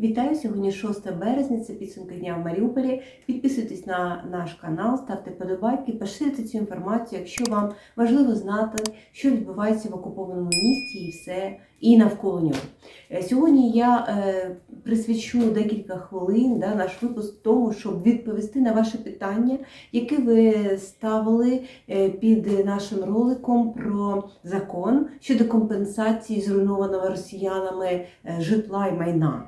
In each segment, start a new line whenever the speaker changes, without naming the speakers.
Вітаю сьогодні 6 березня. Це підсумки дня в Маріуполі. Підписуйтесь на наш канал, ставте подобайки, поширюйте цю інформацію, якщо вам важливо знати, що відбувається в окупованому місті і все і навколо нього. Е, Сьогодні я е, присвячу декілька хвилин да, наш випуск тому, щоб відповісти на ваше питання, яке ви ставили е, під нашим роликом про закон щодо компенсації зруйнованого росіянами житла і майна.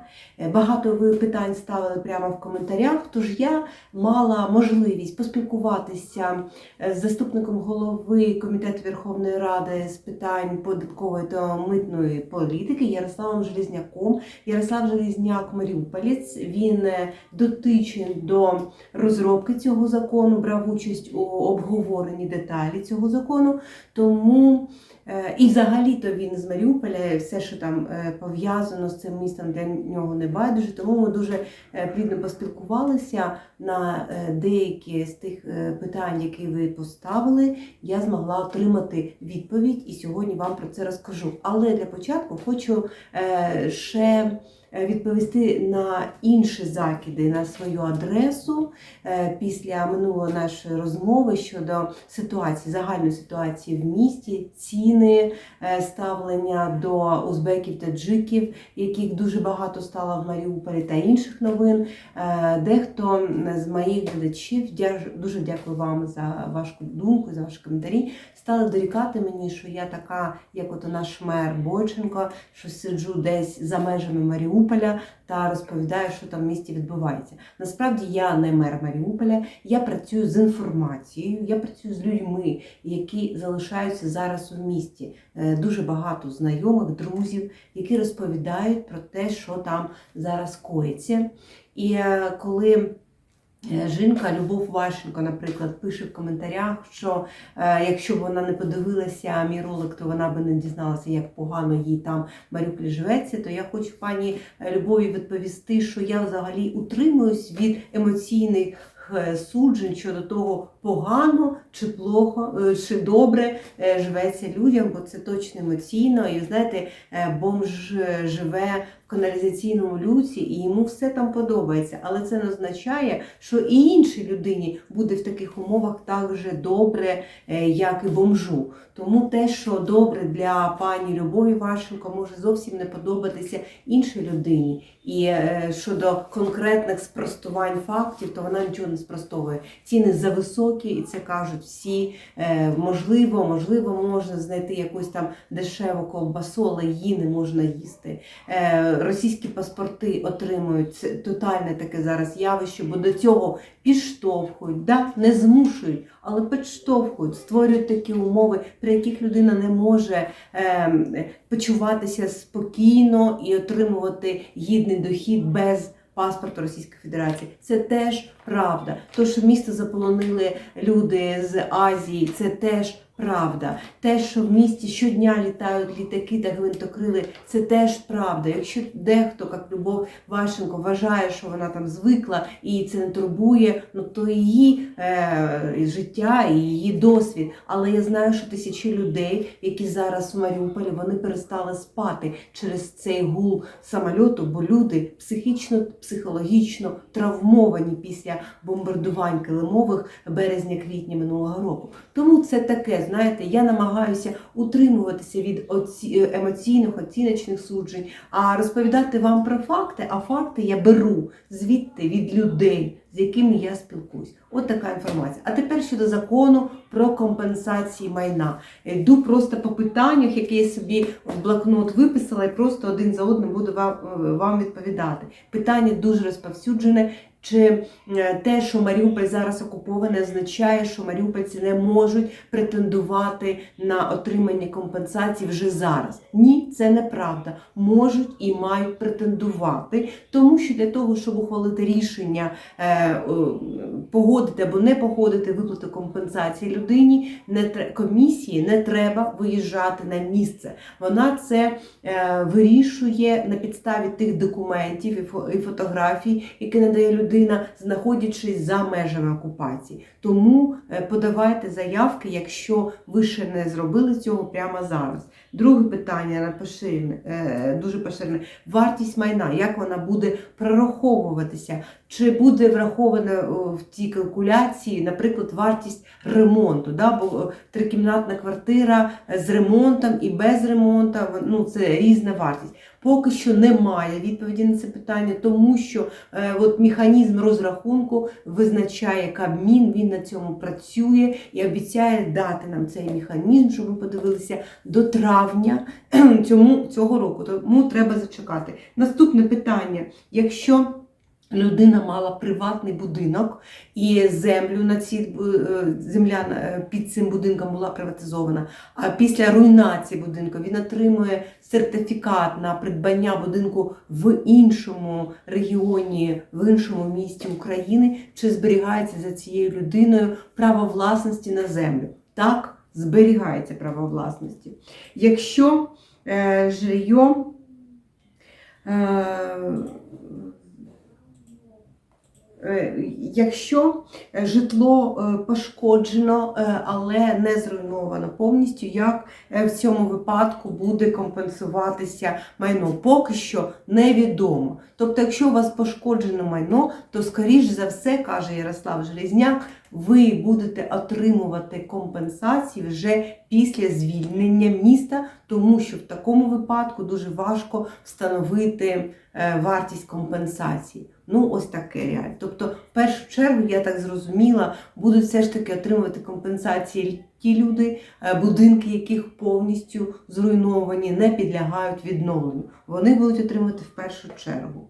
Багато ви питань ставили прямо в коментарях, тож я мала можливість поспілкуватися з заступником голови Комітету Верховної Ради з питань податкової та митної політики Ярославом Желізняком. Ярослав Желізняк Маріуполець. Він е, дотичен до розробки цього закону, брав участь у обговоренні деталі цього закону. Тому і взагалі-то він з Маріуполя, все, що там е, пов'язано з цим містом, для нього не байдуже. Тому ми дуже е, плідно поспілкувалися на е, деякі з тих е, питань, які ви поставили. Я змогла отримати відповідь, і сьогодні вам про це розкажу. Але для початку хочу е, ще е, відповісти на інші закиди на свою адресу е, після минулої нашої розмови щодо ситуації, загальної ситуації в місті, ціни, е, ставлення до узбеків та джиків, яких дуже багато стало в Маріуполі та інших новин. Е, Дехто з моїх глядачів, дуже дякую вам за вашу думку, за ваші коментарі, стали дорікати мені, що я така, як от наш мер Бойченко, що сиджу десь за межами Маріуполя та розповідаю, що там в місті відбувається. Насправді я не мер Маріуполя, я працюю з інформацією, я працюю з людьми, які залишаються зараз у місті. Е, Дуже багато знайомих, друзів, які розповідають про те, що там зараз коїться. І е, коли жінка Любов Ващенко, наприклад, пише в коментарях, що е, якщо б вона не подивилася мій ролик, то вона би не дізналася, як погано їй там марюклі живеться, то я хочу пані Любові відповісти, що я взагалі утримуюсь від емоційних е, суджень щодо того, погано чи плохо, е, чи добре е, живеться людям, бо це точно емоційно. І знаєте, е, бомж живе в каналізаційному люці, і йому все там подобається. Але це не означає, що і іншій людині буде в таких умовах так же добре, як і бомжу. Тому те, що добре для пані Любові Вашенко, може зовсім не подобатися іншій людині. І щодо конкретних спростувань фактів, то вона нічого не спростовує. Ціни зависокі, і це кажуть всі. Е, Можливо, можливо, можна знайти якусь там дешеву ковбасу, але її не можна їсти. Е, Російські паспорти отримують це тотальне таке зараз явище, бо до цього підштовхують, да? не змушують, але підштовхують, створюють такі умови, при яких людина не може е, почуватися спокійно і отримувати гідний дохід без паспорту Російської Федерації. Це теж правда. То, що місто заполонили люди з Азії, це теж правда. Те, що в місті щодня літають літаки та гвинтокрили, це теж правда. Якщо дехто, як Любов Вашенко, вважає, що вона там звикла і це не турбує, ну то її е, життя і її досвід. Але я знаю, що тисячі людей, які зараз в Маріуполі, вони перестали спати через цей гул самольоту, бо люди психічно, психологічно травмовані після бомбардувань килимових березня-квітня минулого року. Тому це таке, знаєте, я намагаюся утримуватися від оці... емоційних оціночних суджень, а розповідати вам про факти, а факти я беру звідти від людей, з якими я спілкуюсь. От така інформація. А тепер щодо закону про компенсації майна. Йду просто по питаннях, які я собі в блокнот виписала, і просто один за одним буду вам, вам відповідати. Питання дуже розповсюджене. Чи е, те, що Маріуполь зараз окупований, означає, що маріупольці не можуть претендувати на отримання компенсації вже зараз? Ні, це неправда. Можуть і мають претендувати, тому що для того, щоб ухвалити рішення е, погодити або не погодити виплату компенсації людині, не комісії не треба виїжджати на місце. Вона це е, вирішує на підставі тих документів і фотографій, які надає людина. Людина, знаходячись за межами окупації. Тому е, подавайте заявки, якщо ви ще не зробили цього прямо зараз. Друге питання на е, дуже поширене. Вартість майна, як вона буде прораховуватися? Чи буде врахована в цій калькуляції, наприклад, вартість ремонту? Да? Бо е, трикімнатна квартира з ремонтом і без ремонту, ну, це різна вартість. Поки що немає відповіді на це питання, тому що е, от механізм розрахунку визначає Кабмін, він на цьому працює і обіцяє дати нам цей механізм, щоб ми подивилися до травня цьому, цього року. Тому треба зачекати. Наступне питання: якщо людина мала приватний будинок і землю на ці е, земля е, під цим будинком була приватизована. А після руйнації будинку він отримує сертифікат на придбання будинку в іншому регіоні, в іншому місті України, чи зберігається за цією людиною право власності на землю. Так, зберігається право власності. Якщо е, жилье е, Е, Якщо житло е, пошкоджено, е, але не зруйновано повністю, як е, в цьому випадку буде компенсуватися майно, поки що невідомо. Тобто, якщо у вас пошкоджено майно, то скоріш за все, каже Ярослав Железняк, ви будете отримувати компенсації вже після звільнення міста, тому що в такому випадку дуже важко встановити е, вартість компенсації. Ну, ось таке реаль. Тобто, в першу чергу, я так зрозуміла, будуть все ж таки отримувати компенсації ті люди, е, будинки, яких повністю зруйновані, не підлягають відновленню. Вони будуть отримувати в першу чергу.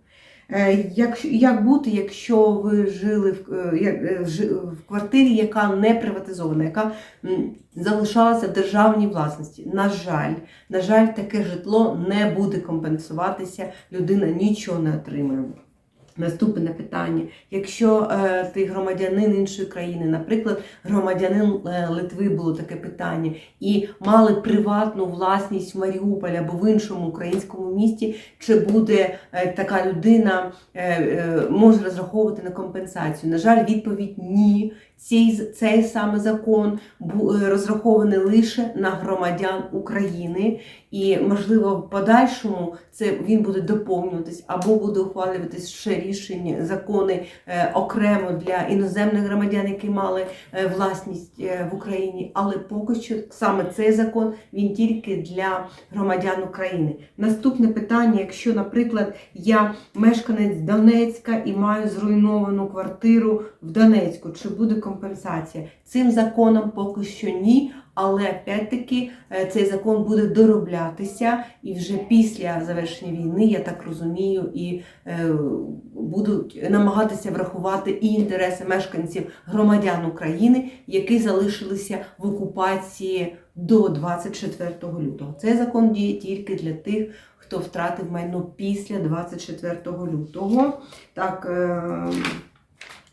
Е, Як, як бути, якщо ви жили в, е, як, е, в квартирі, яка не приватизована, яка залишалася в державній власності? На жаль, на жаль, таке житло не буде компенсуватися, людина нічого не отримує. Наступне питання: якщо е, ти громадянин іншої країни, наприклад, громадянин е, Литви було таке питання, і мали приватну власність в Маріуполі або в іншому українському місті, чи буде е, така людина е, е, може розраховувати на компенсацію? На жаль, відповідь ні. Цей, цей саме закон е, розрахований лише на громадян України, і можливо в подальшому це він буде доповнюватись або буде ухвалюватись ще рішення, закони е, окремо для іноземних громадян, які мали е, власність е, в Україні. Але поки що саме цей закон він тільки для громадян України. Наступне питання: якщо, наприклад, я мешканець Донецька і маю зруйновану квартиру в Донецьку, чи буде компенсація? Цим законом поки що ні. Але опять-таки е, цей закон буде дороблятися, і вже після завершення війни, я так розумію, і е, будуть намагатися врахувати і інтереси мешканців громадян України, які залишилися в окупації до 24 лютого. Цей закон діє тільки для тих, хто втратив майно після 24 лютого. Так.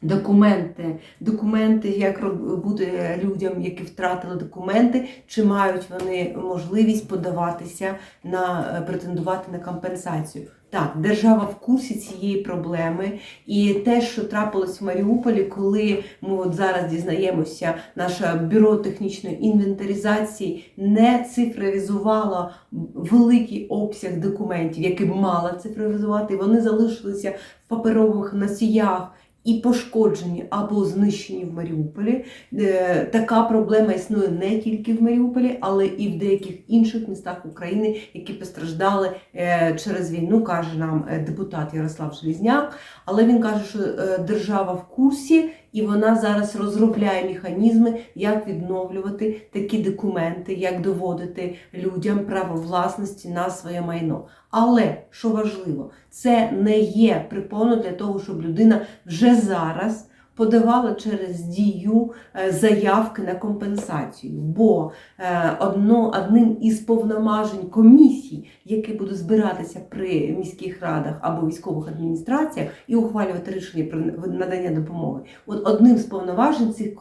Документи, документи, як буде людям, які втратили документи, чи мають вони можливість подаватися на е, претендувати на компенсацію. Так, держава в курсі цієї проблеми, і те, що трапилось в Маріуполі, коли ми от зараз дізнаємося, наше бюро технічної інвентаризації не цифровізувало великий обсяг документів, які б мала цифровізувати. Вони залишилися в паперових носіях і пошкоджені або знищені в Маріуполі. Е, Така проблема існує не тільки в Маріуполі, але і в деяких інших містах України, які постраждали е, через війну, каже нам е, депутат Ярослав Желізняк. Але він каже, що держава в курсі. І вона зараз розробляє механізми, як відновлювати такі документи, як доводити людям право власності на своє майно. Але що важливо, це не є припону для того, щоб людина вже зараз подавала через дію е, заявки на компенсацію. Бо е, одно, одним із повномажень комісій, які будуть збиратися при міських радах або військових адміністраціях і ухвалювати рішення про надання допомоги, от одним з повноважень цих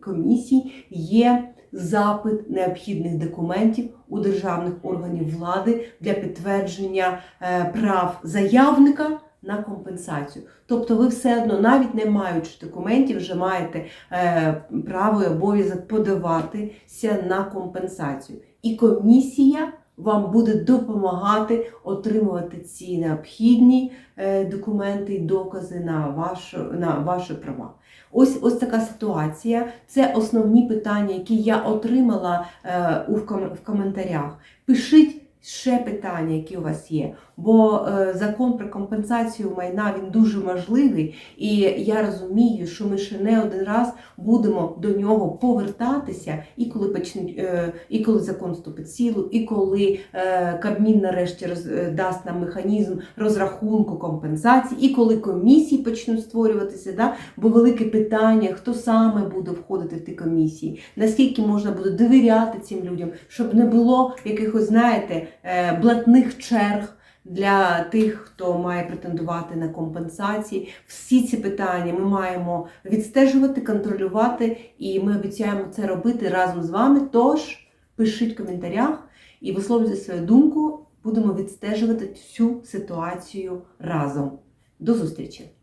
комісій є запит необхідних документів у державних органів влади для підтвердження е, прав заявника на компенсацію. Тобто ви все одно, навіть не маючи документів, вже маєте е, право і обов'язок подаватися на компенсацію. І комісія вам буде допомагати отримувати ці необхідні е, документи і докази на, вашу, на ваші права. Ось ось така ситуація. Це основні питання, які я отримала е, у в, ком- в коментарях. Пишіть ще питання, які у вас є. Бо е, закон про компенсацію майна він дуже важливий, і я розумію, що ми ще не один раз будемо до нього повертатися, і коли почнуть, е, і коли закон вступить в силу, і коли е, Кабмін нарешті е, дасть нам механізм розрахунку компенсації, і коли комісії почнуть створюватися, да? бо велике питання, хто саме буде входити в ті комісії, наскільки можна буде довіряти цим людям, щоб не було якихось, знаєте, блатних черг. Для тих, хто має претендувати на компенсації, всі ці питання ми маємо відстежувати, контролювати, і ми обіцяємо це робити разом з вами. Тож пишіть в коментарях і висловлюйте свою думку. Будемо відстежувати всю ситуацію разом. До зустрічі!